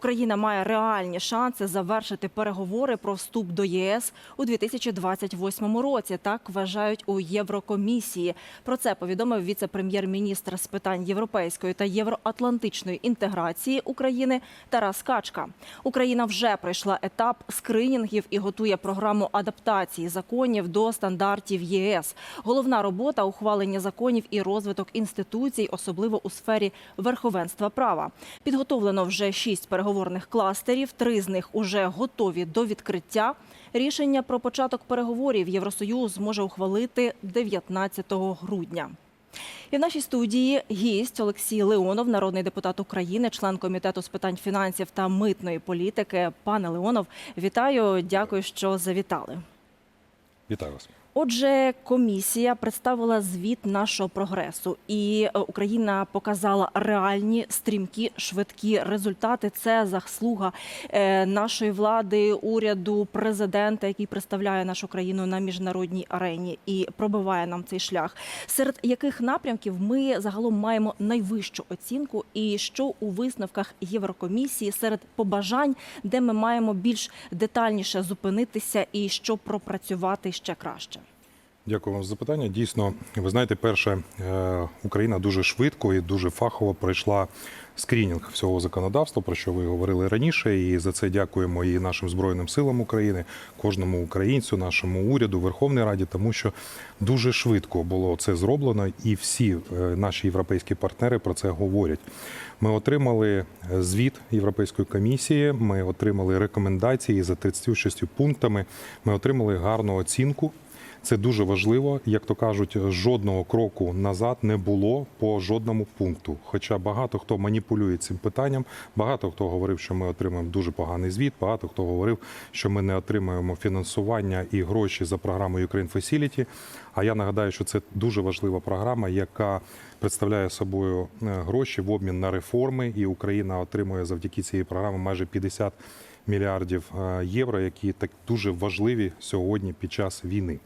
Україна має реальні шанси завершити переговори про вступ до ЄС у 2028 році. Так вважають у Єврокомісії. Про це повідомив віце-прем'єр-міністр з питань європейської та євроатлантичної інтеграції України Тарас Качка. Україна вже пройшла етап скринінгів і готує програму адаптації законів до стандартів ЄС. Головна робота ухвалення законів і розвиток інституцій, особливо у сфері верховенства права. Підготовлено вже шість переговорних кластерів. Три з них уже готові до відкриття. Рішення про початок переговорів Євросоюз зможе ухвалити 19 грудня. І в нашій студії гість Олексій Леонов, народний депутат України, член комітету з питань фінансів та митної політики. Пане Леонов, вітаю, дякую, що завітали. Вітаю вас. Отже, комісія представила звіт нашого прогресу, і е, Україна показала реальні стрімкі швидкі результати. Це заслуга е, нашої влади, уряду, президента, який представляє нашу країну на міжнародній арені і пробиває нам цей шлях. Серед яких напрямків ми загалом маємо найвищу оцінку, і що у висновках Єврокомісії серед побажань, де ми маємо більш детальніше зупинитися і що пропрацювати ще краще. Дякую вам за запитання. Дійсно, ви знаєте, перше, е, Україна дуже швидко і дуже фахово пройшла скрінінг всього законодавства, про що ви говорили раніше. І за це дякуємо і нашим збройним силам України, кожному українцю, нашому уряду, Верховній Раді, тому що дуже швидко було це зроблено, і всі е, наші європейські партнери про це говорять. Ми отримали звіт Європейської комісії. Ми отримали рекомендації за 36 пунктами. Ми отримали гарну оцінку. Це дуже важливо, як то кажуть, жодного кроку назад не було по жодному пункту. Хоча багато хто маніпулює цим питанням, багато хто говорив, що ми отримаємо дуже поганий звіт. Багато хто говорив, що ми не отримаємо фінансування і гроші за програмою Ukraine Facility. А я нагадаю, що це дуже важлива програма, яка представляє собою е, гроші в обмін на реформи, і Україна отримує завдяки цієї програми майже 50 мільярдів е, євро, які так дуже важливі сьогодні під час війни.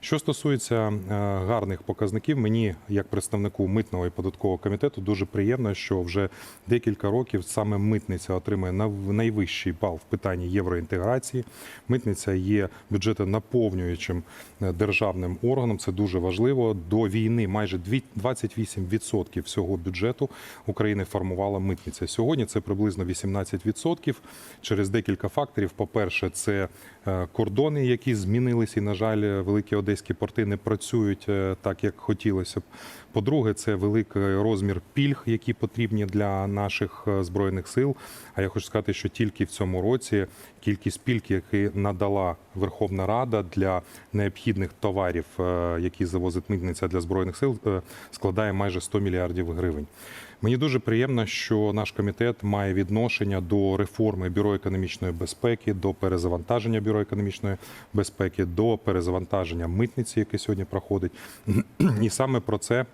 Що стосується е, гарних показників, мені, як представнику митного і податкового комітету, дуже приємно, що вже декілька років саме митниця отримує найвищий бал в питанні євроінтеграції. Митниця є бюджетонаповнюючим е, державним органом. Це дуже важливо. До війни майже 28% всього бюджету України формувала митниця. Сьогодні це приблизно 18% через декілька факторів. По-перше, це е, кордони, які змінилися, і на жаль, великі одеські порти не працюють е, так, як хотілося б. По-друге, це великий розмір пільг, які потрібні для наших е, збройних сил. А я хочу сказати, що тільки в цьому році кількість пільг, які надала Верховна Рада для необхідних товарів, е, які завозить митниця для збройних сил, складає майже 100 мільярдів гривень. Мені дуже приємно, що наш комітет має відношення до реформи бюро економічної безпеки, до перезавантаження бюро економічної безпеки, до перезавантаження митниці, яке сьогодні проходить. І саме про це.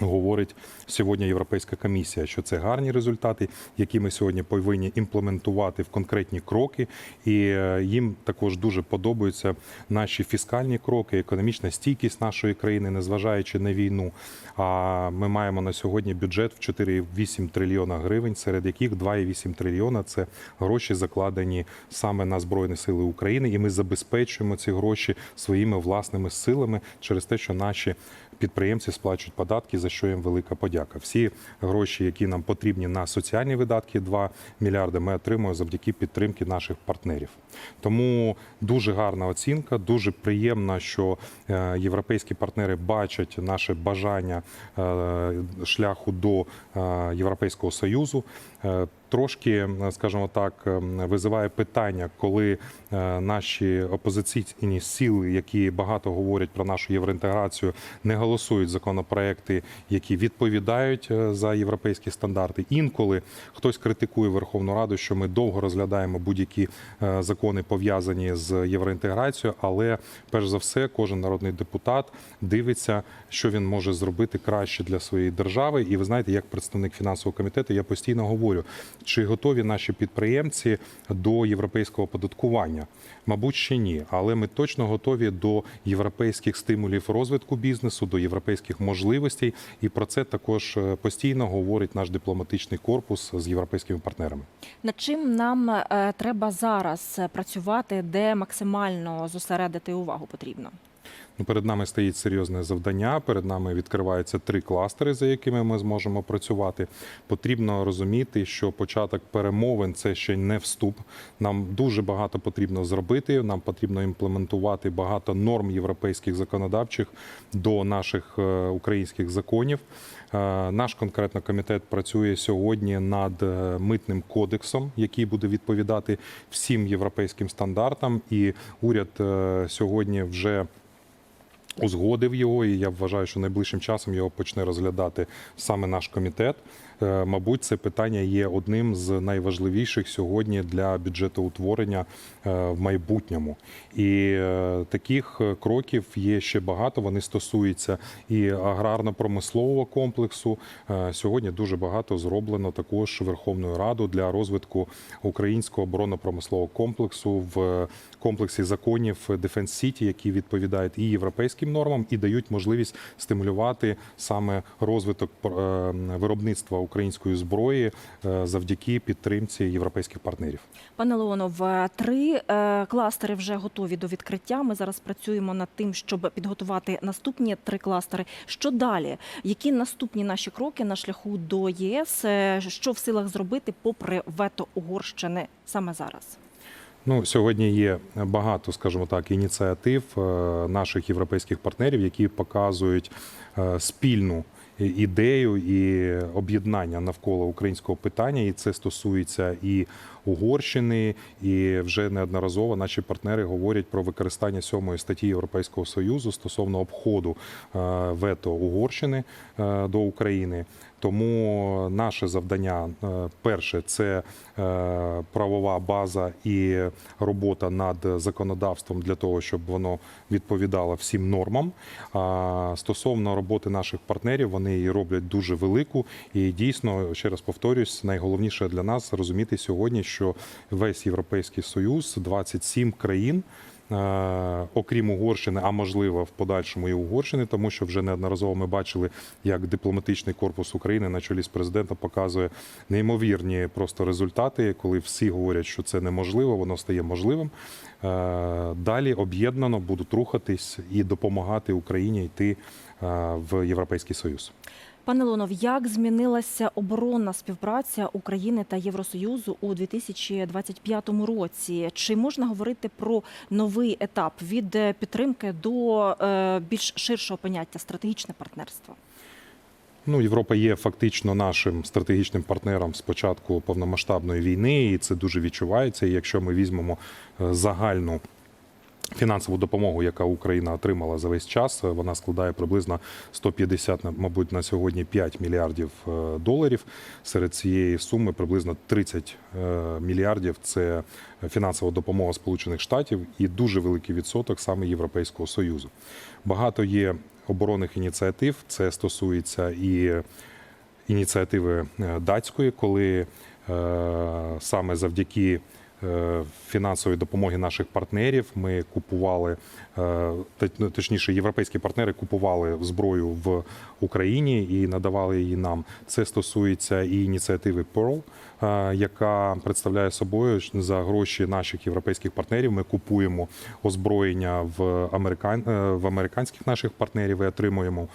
Говорить сьогодні Європейська комісія, що це гарні результати, які ми сьогодні повинні імплементувати в конкретні кроки, і е, їм також дуже подобаються наші фіскальні кроки, економічна стійкість нашої країни, незважаючи на війну. А ми маємо на сьогодні бюджет в 4,8 трильйона гривень, серед яких 2,8 трильйона це гроші закладені саме на збройні сили України, і ми забезпечуємо ці гроші своїми власними силами через те, що наші підприємці сплачують податки, за що їм велика подяка. Всі гроші, які нам потрібні на соціальні видатки, 2 мільярди, ми отримуємо завдяки підтримки наших партнерів. Тому дуже гарна оцінка. Дуже приємно, що е, європейські партнери бачать наше бажання е, шляху до е, Європейського союзу. Е, Трошки, скажімо так, визиває питання, коли е, наші опозиційні сили, які багато говорять про нашу євроінтеграцію, не голосують законопроекти, які відповідають е, за європейські стандарти. Інколи хтось критикує Верховну Раду, що ми довго розглядаємо будь-які е, закони пов'язані з євроінтеграцією, але перш за все, кожен народний депутат дивиться, що він може зробити краще для своєї держави. І ви знаєте, як представник фінансового комітету, я постійно говорю. Говорю, чи готові наші підприємці до європейського оподаткування? Мабуть, ще ні, але ми точно готові до європейських стимулів розвитку бізнесу, до європейських можливостей, і про це також е, постійно говорить наш дипломатичний корпус з європейськими партнерами. Над чим нам е, треба зараз е, працювати, де максимально зосередити увагу потрібно? Ну, перед нами стоїть серйозне завдання. Перед нами відкриваються три кластери, за якими ми зможемо працювати. Потрібно розуміти, що початок перемовин це ще не вступ. Нам дуже багато потрібно зробити. Нам потрібно імплементувати багато норм європейських законодавчих до наших е, українських законів. Е, Наш конкретно комітет працює сьогодні над е, митним кодексом, який буде відповідати всім європейським стандартам. І уряд сьогодні вже узгодив його, і я вважаю, що найближчим часом його почне розглядати саме наш комітет. Е, Мабуть, це питання є одним з найважливіших сьогодні для бюджетоутворення е, в майбутньому. І е, таких кроків є ще багато. Вони стосуються і аграрно-промислового комплексу. Сьогодні дуже багато зроблено також Верховною Радою для розвитку українського оборонно-промислового комплексу в комплексі законів Defense City, які відповідають і європейським нормам, і дають можливість стимулювати саме розвиток е, виробництва української зброї е, завдяки підтримці європейських партнерів. Пане Леонов, е, три кластери вже готові до відкриття. Ми зараз працюємо над тим, щоб підготувати наступні три кластери. Що далі? Які наступні наші кроки на шляху до ЄС? Що в силах зробити, попри вето Угорщини саме зараз? Ну, сьогодні є багато, скажімо так, ініціатив е, наших європейських партнерів, які показують е, спільну ідею і об'єднання навколо українського питання, і це стосується і Угорщини, і вже неодноразово наші партнери говорять про використання сьомої статті Європейського союзу стосовно обходу е, вето Угорщини до України. Тому наше завдання е, перше це е, правова база і робота над законодавством для того, щоб воно відповідало всім нормам. Стосовно роботи наших партнерів, вони її роблять дуже велику. І дійсно, ще раз повторюсь, найголовніше для нас розуміти сьогодні, що весь європейський союз, 27 країн. Е, Окрім Угорщини, а можливо в подальшому і Угорщини, тому що вже неодноразово ми бачили, як дипломатичний корпус України на чолі з президентом показує неймовірні просто результати, коли всі говорять, що це неможливо, воно стає можливим. Е, Далі об'єднано будуть рухатись і допомагати Україні йти е, в Європейський Союз. Пане Леонов, як змінилася оборонна співпраця України та Євросоюзу у 2025 році? Чи можна говорити про новий етап від е, підтримки до е, більш ширшого поняття стратегічне партнерство? Ну, Європа є фактично нашим стратегічним партнером з початку повномасштабної війни, і це дуже відчувається. Якщо ми візьмемо е, загальну фінансову допомогу, яка Україна отримала за весь час, е, вона складає приблизно 150, мабуть, на сьогодні 5 мільярдів е, доларів. Серед цієї суми приблизно 30 е, мільярдів це фінансова допомога Сполучених Штатів і дуже великий відсоток саме Європейського Союзу. Багато є оборонних ініціатив. Це стосується і ініціативи датської, коли саме завдяки фінансової допомоги наших партнерів ми купували, е, ну, точніше, європейські партнери купували зброю в Україні і надавали її нам. Це стосується і ініціативи Pearl, е, яка представляє собою за гроші наших європейських партнерів. Ми купуємо озброєння в американ... е, в американських наших партнерів і отримуємо.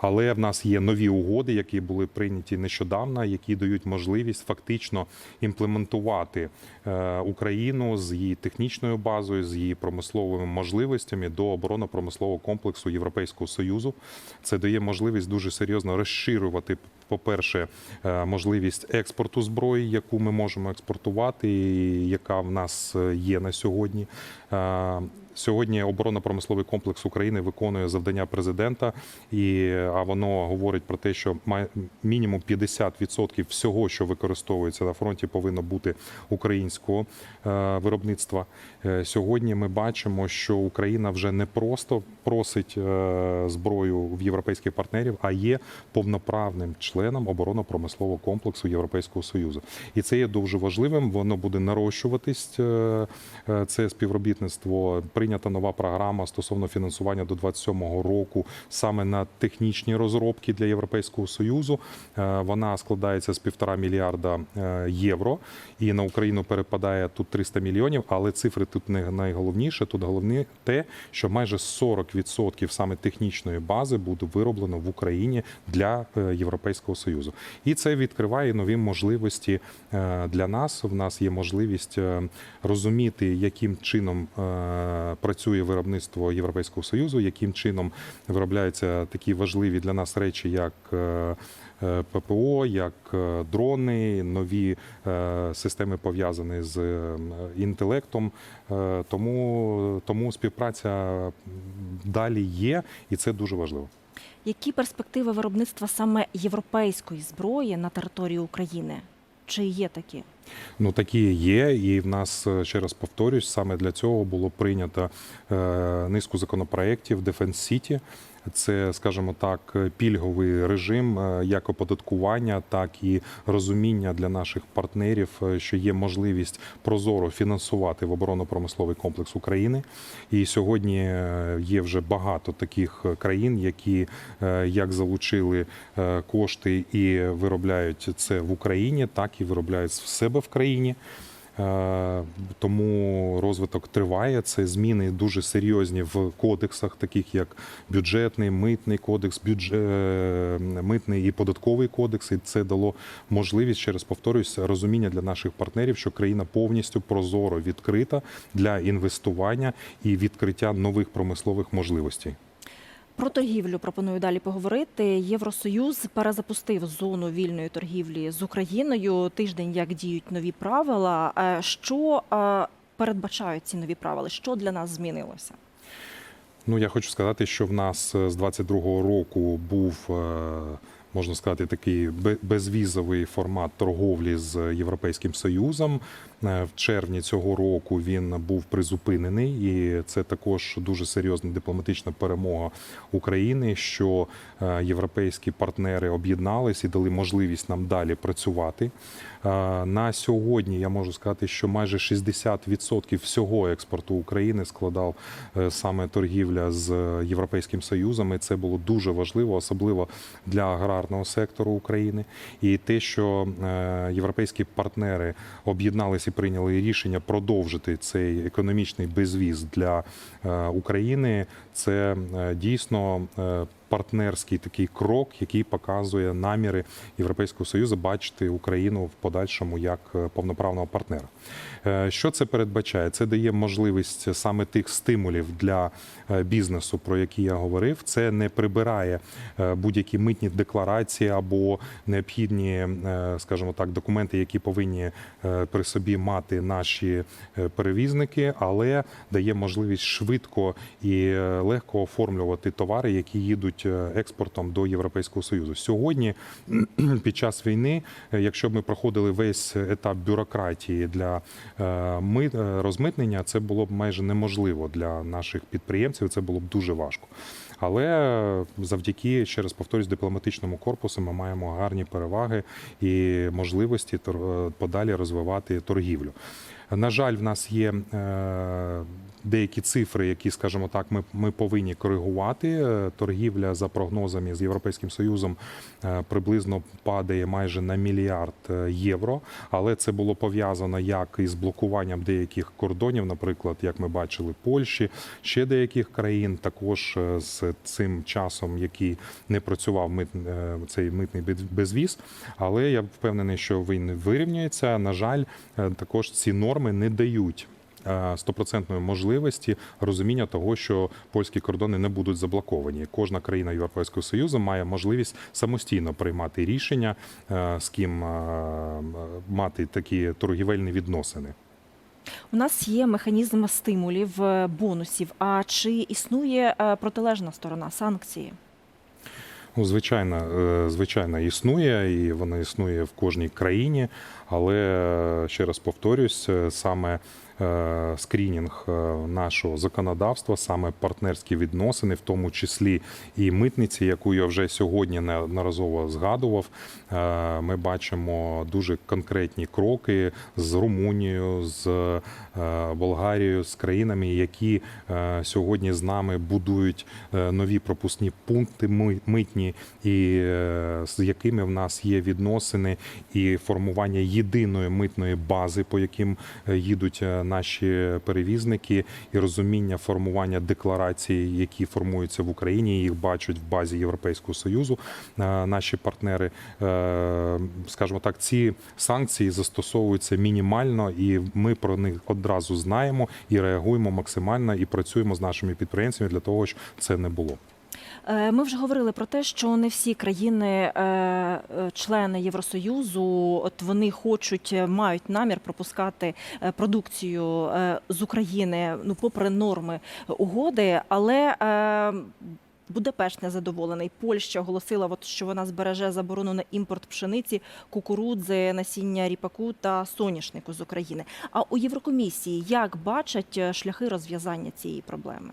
Але в нас є нові угоди, які були прийняті нещодавно, які дають можливість фактично імплементувати е, Україну з її технічною базою, з її промисловими можливостями до оборонно-промислового комплексу Європейського союзу. Це дає можливість дуже серйозно розширювати, по-перше, е, можливість експорту зброї, яку ми можемо експортувати, і яка в нас е, є на сьогодні. Сьогодні оборонно-промисловий комплекс України виконує завдання президента, і а воно говорить про те, що має мінімум 50% всього, що використовується на фронті, повинно бути українського е, виробництва. Е, Сьогодні ми бачимо, що Україна вже не просто просить е, зброю в європейських партнерів, а є повноправним членом оборонно-промислового комплексу Європейського союзу. І це є дуже важливим. Воно буде нарощуватись. Це співробітництво. Прийнята нова програма стосовно фінансування до 27-го року саме на технічні розробки для Європейського союзу. Е, Вона складається з півтора мільярда е, євро, і на Україну перепадає тут 300 мільйонів. Але цифри тут не найголовніше. Тут головне те, що майже 40% саме технічної бази буде вироблено в Україні для е, Європейського союзу, і це відкриває нові можливості для нас. В нас є можливість розуміти, яким чином працює виробництво Європейського союзу, яким чином виробляються такі важливі для нас речі, як е, е, ППО, як е, дрони, нові системи пов'язані з інтелектом. Тому, тому співпраця далі є, і це дуже важливо. Які перспективи виробництва саме європейської зброї на території України? Чи є такі? Ну такі є, і в нас е, ще раз повторюсь, саме для цього було прийнято е, низку законопроєктів Defense City. Це, скажімо так, пільговий режим е, як оподаткування, так і розуміння для наших партнерів, е, що є можливість прозоро фінансувати в оборонно-промисловий комплекс України. І сьогодні е, є вже багато таких країн, які е, як залучили е, кошти і виробляють це в Україні, так і виробляють в себе в країні. Е, Тому розвиток триває. Це зміни дуже серйозні в кодексах, таких як бюджетний, митний кодекс, бюдж... е, митний і податковий кодекс. І це дало можливість, ще раз повторюсь, розуміння для наших партнерів, що країна повністю прозоро відкрита для інвестування і відкриття нових промислових можливостей. Про торгівлю пропоную далі поговорити. Євросоюз перезапустив зону вільної торгівлі з Україною. Тиждень як діють нові правила. Е, Що е, передбачають ці нові правила? Що для нас змінилося? Ну, я хочу сказати, що в нас е, з 22-го року був, можна сказати, такий бе- безвізовий формат торговлі з Європейським Союзом. Е, В червні цього року він був призупинений, і це також дуже серйозна дипломатична перемога України, що е, європейські партнери об'єднались і дали можливість нам далі працювати. Е, На сьогодні я можу сказати, що майже 60% всього експорту України складав саме торгівля з Європейським Союзом. І це було дуже важливо, особливо для аграрного сектору України. І те, що європейські партнери об'єдналися і прийняли рішення продовжити цей економічний безвіз для е, України, це е, дійсно. Партнерський такий крок, який показує наміри Європейського союзу бачити Україну в подальшому як е, повноправного партнера. Е, Що це передбачає? Це дає можливість саме тих стимулів для е, бізнесу, про які я говорив. Це не прибирає будь-які митні декларації або необхідні, скажімо так, документи, які повинні при собі мати наші перевізники, але дає можливість швидко і легко оформлювати товари, які їдуть е, експортом до Європейського союзу. Сьогодні під час війни, е, якщо б ми проходили весь етап бюрократії для е, ми- розмитнення, це було б майже неможливо для наших підприємців. Це було б дуже важко. Але завдяки ще раз повторюсь, дипломатичному корпусу ми маємо гарні переваги і можливості подалі розвивати торгівлю. На жаль, в нас є деякі цифри, які, скажімо так, ми, ми повинні коригувати. Е, Торгівля за прогнозами з Європейським Союзом е, приблизно падає майже на мільярд е, євро. Але це було пов'язано як із блокуванням деяких кордонів, наприклад, як ми бачили, Польщі, ще деяких країн, також з цим часом, який не працював мит, цей митний без- безвіз. Але я впевнений, що він вирівнюється. На жаль, також ці норми не дають. Е, Стопроцентної можливості розуміння того, що польські кордони не будуть заблоковані. Кожна країна Європейського союзу має можливість самостійно приймати рішення, е, з ким е, мати такі торгівельні відносини. У нас є механізм стимулів, бонусів. А чи існує протилежна сторона санкції? Ну, звичайно, звичайно, існує, і вона існує в кожній країні. Але ще раз повторюсь, саме скрінінг е, нашого законодавства, саме партнерські відносини, в тому числі і митниці, яку я вже сьогодні неодноразово згадував. е, Ми бачимо дуже конкретні кроки з Румунією, з е, Болгарією, з країнами, які е, сьогодні з нами будують е, нові пропускні пункти митні, і е, з якими в нас є відносини і формування єдиної митної бази, по яким е, їдуть е, наші перевізники, і розуміння формування декларацій, які формуються в Україні. Їх бачать в базі Європейського союзу. е, Наші партнери, Е, скажімо так, ці санкції застосовуються мінімально, і ми про них одразу знаємо і реагуємо максимально і працюємо з нашими підприємцями для того, щоб це не було. Е, Ми вже говорили про те, що не всі країни, е, е, Євросоюзу, от вони хочуть, мають намір пропускати продукцію з України, ну попри норми угоди, але Будапешт незадоволений. Польща оголосила, от, що вона збереже заборону на імпорт пшениці, кукурудзи, насіння ріпаку та соняшнику з України. А у Єврокомісії як бачать шляхи розв'язання цієї проблеми?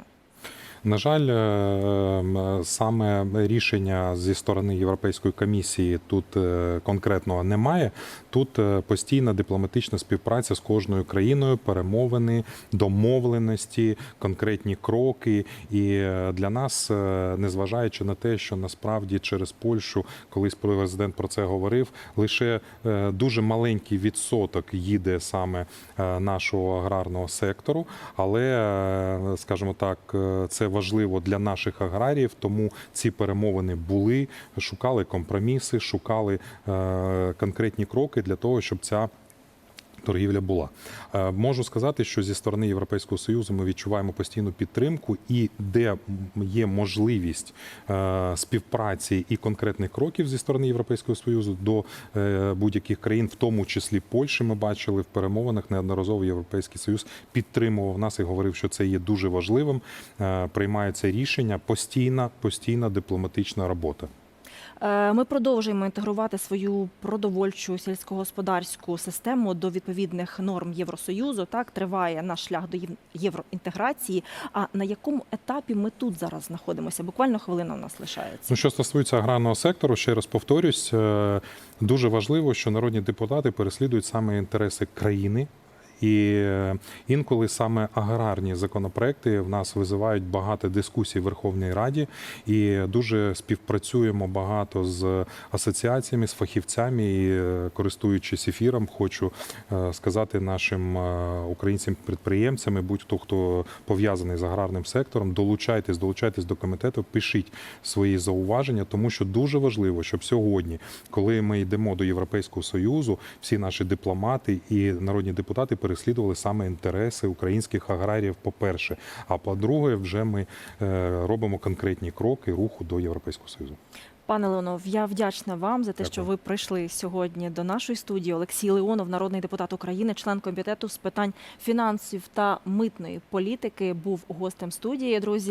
На жаль, е, саме рішення зі сторони Європейської комісії тут е, конкретного немає. Тут е, постійна дипломатична співпраця з кожною країною, перемовини, домовленості, конкретні кроки. І для нас, незважаючи на те, що насправді через Польщу, колись президент про це говорив, лише дуже маленький відсоток їде саме нашого аграрного сектору, але, скажімо так, це важливо для наших аграріїв, тому ці перемовини були, шукали компроміси, шукали е, конкретні кроки для того, щоб ця. Торгівля була. Е, Можу сказати, що зі сторони Європейського союзу ми відчуваємо постійну підтримку, і де є можливість е, співпраці і конкретних кроків зі сторони Європейського союзу до е, будь-яких країн, в тому числі Польщі, ми бачили в перемовинах неодноразово Європейський Союз підтримував нас і говорив, що це є дуже важливим. Приймаються рішення постійна, постійна дипломатична робота. Е, Ми продовжуємо інтегрувати свою продовольчу сільськогосподарську систему до відповідних норм Євросоюзу. Так триває наш шлях до єв- євроінтеграції. А на якому етапі ми тут зараз знаходимося? Буквально хвилина у нас лишається. Ну, що стосується аграрного сектору, ще раз повторюсь, е, дуже важливо, що народні депутати переслідують саме інтереси країни. І е, інколи саме аграрні законопроекти в нас визивають багато дискусій в Верховній Раді, і дуже співпрацюємо багато з асоціаціями, з фахівцями. І е, користуючись ефіром, хочу е, сказати нашим українцям підприємцям, і будь-хто хто пов'язаний з аграрним сектором, долучайтесь, долучайтесь до комітету, пишіть свої зауваження, тому що дуже важливо, щоб сьогодні, коли ми йдемо до Європейського союзу, всі наші дипломати і народні депутати переслідували саме інтереси українських аграріїв. По перше, а по-друге, вже ми е, робимо конкретні кроки руху до Європейського союзу. Пане Леонов, я вдячна вам за те, Дякую. що ви прийшли сьогодні до нашої студії. Олексій Леонов, народний депутат України, член комітету з питань фінансів та митної політики, був гостем студії. Друзі.